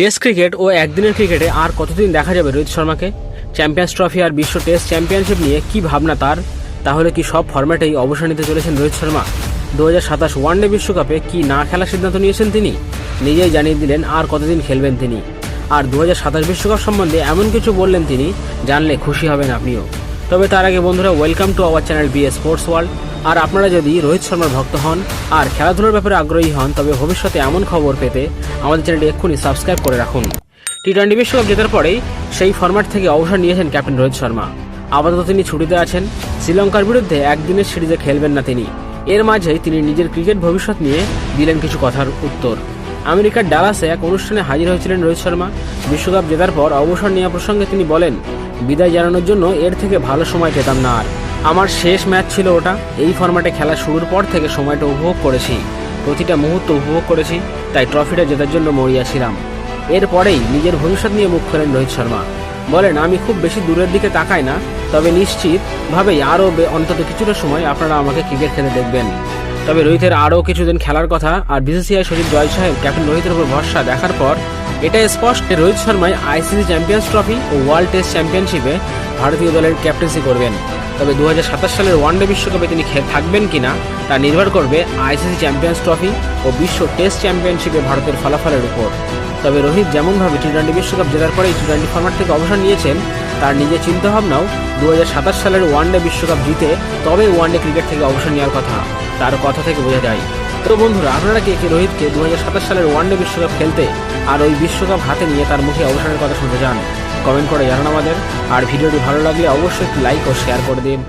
Test cricket ও একদিনের ক্রিকেটে আর কতদিন দেখা যাবে রোহিত শর্মাকে? চ্যাম্পিয়ন্স ট্রফি আর বিশ্ব টেস্ট চ্যাম্পিয়নশিপ নিয়ে কি ভাবনা তার? তাহলে কি সব ফরম্যাটেই অবসর নিতে চলেছেন রোহিত শর্মা? দু হাজার সাতাশ ওয়ানডে বিশ্বকাপে কি না খেলার সিদ্ধান্ত নিয়েছেন তিনি? নিজেই জানিয়ে দিলেন আর কতদিন খেলবেন তিনি। আর দু হাজার সাতাশ বিশ্বকাপ সম্বন্ধে এমন কিছু বললেন তিনি, জানলে খুশি হবেন আপনিও। তবে তার আগে বন্ধুরা welcome to our channel B sports world আর আপনারা যদি রোহিত শর্মার ভক্ত হন আর খেলাধুলার ব্যাপারে আগ্রহী হন, তবে ভবিষ্যতে এমন খবর পেতে আমাদের চ্যানেলটি এক্ষুনি সাবস্ক্রাইব করে রাখুন। টি টোয়েন্টি বিশ্বকাপ জেতার পরেই সেই ফরম্যাট থেকে অবসর নিয়েছেন ক্যাপ্টেন রোহিত শর্মা। আপাতত তিনি ছুটিতে আছেন। শ্রীলঙ্কার বিরুদ্ধে একদিনের সিরিজে খেলবেন না তিনি। এর মাঝেই তিনি নিজের ক্রিকেট ভবিষ্যৎ নিয়ে দিলেন কিছু কথার উত্তর। আমেরিকার ডালাসে এক অনুষ্ঠানে হাজির হয়েছিলেন রোহিত শর্মা। বিশ্বকাপ জেতার পর অবসর নেওয়া প্রসঙ্গে তিনি বলেন বিদায় জানানোর জন্য এর থেকে ভালো সময় পেতাম না আর। আমার শেষ ম্যাচ ছিল ওটা। এই ফরম্যাটে খেলা শুরুর পর থেকে সময়টা উপভোগ করেছি। প্রতিটা মুহূর্ত উপভোগ করেছি, তাই ট্রফিটা জেতার জন্য মরিয়া ছিলাম। এরপরেই নিজের ভবিষ্যৎ নিয়ে মুখ খোলেন রোহিত শর্মা। বলেন, আমি খুব বেশি দূরের দিকে তাকাই না, তবে নিশ্চিতভাবেই আরও অন্তত কিছুটা সময় আপনারা আমাকে ক্রিকেট খেলে দেখবেন। তবে রোহিতের আরও কিছুদিন খেলার কথা আর বিসিসিআই সচিব জয় সাহেব ক্যাপ্টেন রোহিতের উপর ভরসা দেখার পর এটা স্পষ্ট, রোহিত শর্মাই আইসিসি চ্যাম্পিয়ন্স ট্রফি ও ওয়ার্ল্ড টেস্ট চ্যাম্পিয়নশিপে ভারতীয় দলের ক্যাপ্টেন্সি করবেন। তবে দু হাজার সাতাশ সালের ওয়ানডে বিশ্বকাপে তিনি খে- থাকবেন কিনা তা নির্ভর করবে আইসিসি চ্যাম্পিয়ন্স ট্রফি ও বিশ্ব টেস্ট চ্যাম্পিয়নশিপে ভারতের ফলাফলের উপর। তবে রোহিত যেমনভাবে টি টোয়েন্টি বিশ্বকাপ জেতার পরেই টি টোয়েন্টি ফরম্যাট থেকে অবসর নিয়েছেন, তার নিজের চিন্তাভাবনাও দু হাজার সাতাশ সালের ওয়ানডে বিশ্বকাপ জিতে তবে ওয়ানডে ক্রিকেট থেকে অবসর নেওয়ার কথা। তার কথা থেকে বোঝা যায়। তো বন্ধুরা, আপনারা কে কে রোহিতকে দু হাজার সাতাশ সালের ওয়ানডে বিশ্বকাপ খেলতে আর ওই বিশ্বকাপ হাতে নিয়ে তার মুখে অবসরের কথা শুনতে চান কমেন্ট করে জানান আমাদের। আর ভিডিওটি ভালো লাগলে অবশ্যই লাইক ও শেয়ার করে দিন।